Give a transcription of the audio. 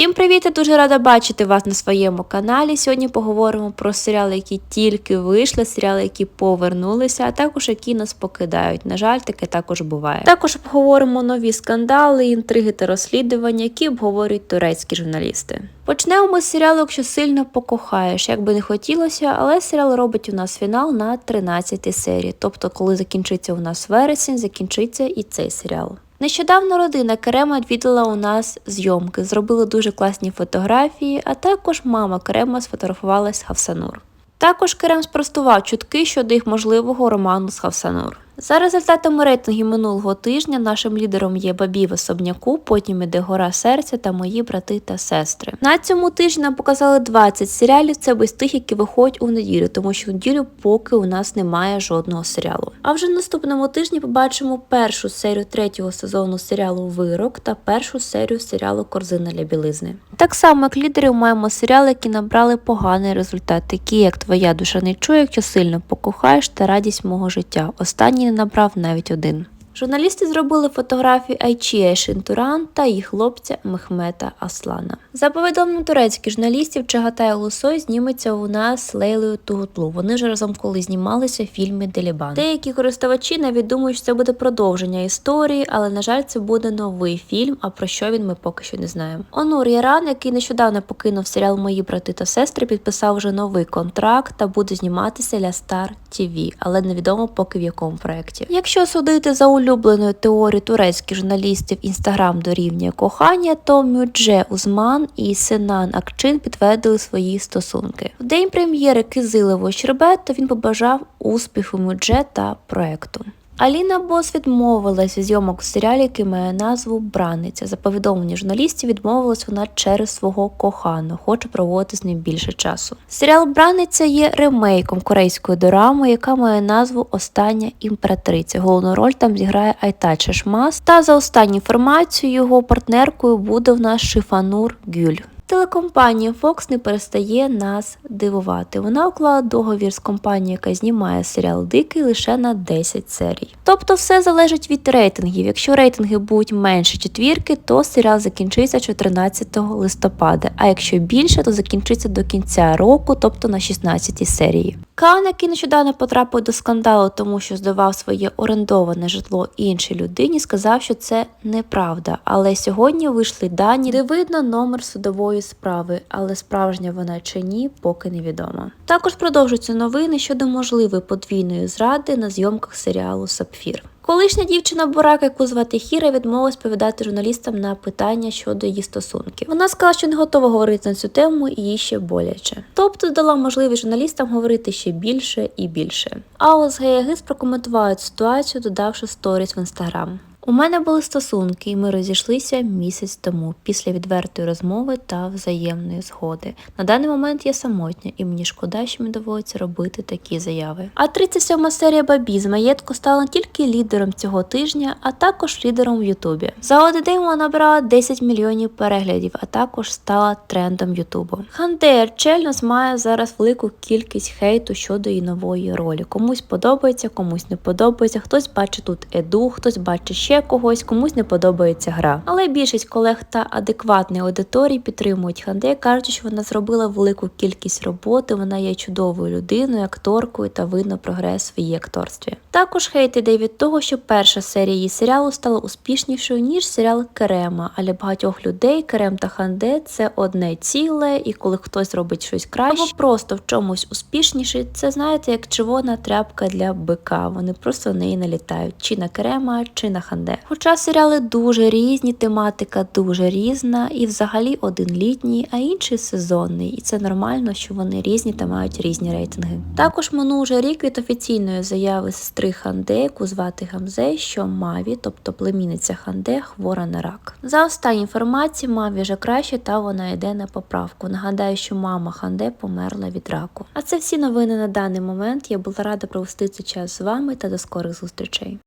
Всім привіт! Я дуже рада бачити вас на своєму каналі. Сьогодні поговоримо про серіали, які тільки вийшли, серіали, які повернулися, а також які нас покидають. На жаль, таке також буває. Також обговоримо нові скандали, інтриги та розслідування, які обговорюють турецькі журналісти. Почнемо ми з серіалу, якщо сильно покохаєш, як би не хотілося, але серіал робить у нас фінал на 13 серії. Тобто, коли закінчиться у нас вересень, закінчиться і цей серіал. Нещодавно родина Керема відвідала у нас зйомки, зробили дуже класні фотографії, а також мама Керема сфотографувалась з Хавсанур. Також Керем спростував чутки щодо їх можливого роману з Хавсанур. За результатами рейтингів минулого тижня нашим лідером є Бабів Особняку, потім іде Гора серця та мої брати та сестри. На цьому тижні нам показали 20 серіалів. Це без тих, які виходять у неділю, тому що в неділю поки у нас немає жодного серіалу. А вже наступному тижні побачимо першу серію третього сезону серіалу Вирок та першу серію серіалу Корзина для білизни. Так само, як лідерів, маємо серіали, які набрали поганий результат, такі як Твоя душа не чує, якщо сильно покохаєш та радість мого життя. Останній набрав навіть один. Журналісти зробили фотографії Айчія Шинтуран та її хлопця Мехмета Аслана. За повідомленням турецьких журналістів, Чагатай Лусой зніметься у нас Лейлою Тугутлу. Вони ж разом коли знімалися в фільмі Делібан. Деякі користувачі навіть думають, що це буде продовження історії, але на жаль, це буде новий фільм. А про що він ми поки що не знаємо. Онур Яран, який нещодавно покинув серіал Мої брати та сестри, підписав вже новий контракт та буде зніматися для Star TV, але невідомо поки в якому проєкті. Якщо судити за улюбленою теорією турецьких журналістів інстаграм дорівнює кохання, то Мюдже Узман і Сенан Акчин підтвердили свої стосунки. В день прем'єри Кизилового Щербету він побажав успіху Мюдже та проекту. Аліна Бос відмовилась від зйомок у серіалі, який має назву Браниця. За повідомленням журналістів, відмовилась вона через свого коханого, хоче проводити з ним більше часу. Серіал Браниця є ремейком корейської дорами, яка має назву Остання імператриця. Головну роль там зіграє Айтача Шмас. Та за останню інформацією його партнеркою буде в нас Шифанур Гюль. Телекомпанія Fox не перестає нас дивувати. Вона уклала договір з компанією, яка знімає серіал Дикий лише на 10 серій. Тобто все залежить від рейтингів. Якщо рейтинги будуть менше четвірки, то серіал закінчиться 14 листопада. А якщо більше, то закінчиться до кінця року, тобто на 16 серії. Кан, який нещодавно потрапив до скандалу, тому що здавав своє орендоване житло іншій людині, сказав, що це неправда. Але сьогодні вийшли дані, де видно номер судової справи, але справжня вона чи ні, поки невідомо. Також продовжуються новини щодо можливої подвійної зради на зйомках серіалу Сапфір. Колишня дівчина Бурак, яку звати Хіра, відмовилась повідати журналістам на питання щодо її стосунків. Вона сказала, що не готова говорити на цю тему і їй ще боляче. Тобто дала можливість журналістам говорити ще більше і більше. А ось Геягис прокоментували ситуацію, додавши сторіс в інстаграм. У мене були стосунки, і ми розійшлися місяць тому після відвертої розмови та взаємної згоди. На даний момент я самотня, і мені шкода, що мені доводиться робити такі заяви. А 37 серія Бабі з маєтку стала не тільки лідером цього тижня, а також лідером в Ютубі. За один день вона набрала 10 мільйонів переглядів, а також стала трендом Ютубу. Хандеєр Чельнос має зараз велику кількість хейту щодо її нової ролі. Комусь подобається, комусь не подобається. Хтось бачить тут еду, хтось бачить ще когось, комусь не подобається гра. Але більшість колег та адекватної аудиторії підтримують Ханде, кажуть, що вона зробила велику кількість роботи. Вона є чудовою людиною, акторкою та видно прогрес в її акторстві. Також хейт іде від того, що перша серія її серіалу стала успішнішою ніж серіал Керема. Але багатьох людей Керем та Ханде це одне ціле, і коли хтось робить щось краще, або просто в чомусь успішніший, це знаєте, як червона тряпка для бика. Вони просто в неї налітають чи на Керема, чи на Ханде. Хоча серіали дуже різні, тематика дуже різна, і взагалі один літній, а інший сезонний. І це нормально, що вони різні та мають різні рейтинги. Також минув вже рік від офіційної заяви сестри Ханде, яку звати Гамзе, що Маві, тобто племінниця Ханде, хвора на рак. За останню інформацією, Маві вже краще та вона йде на поправку. Нагадаю, що мама Ханде померла від раку. А це всі новини на даний момент. Я була рада провести цей час з вами та до скорих зустрічей.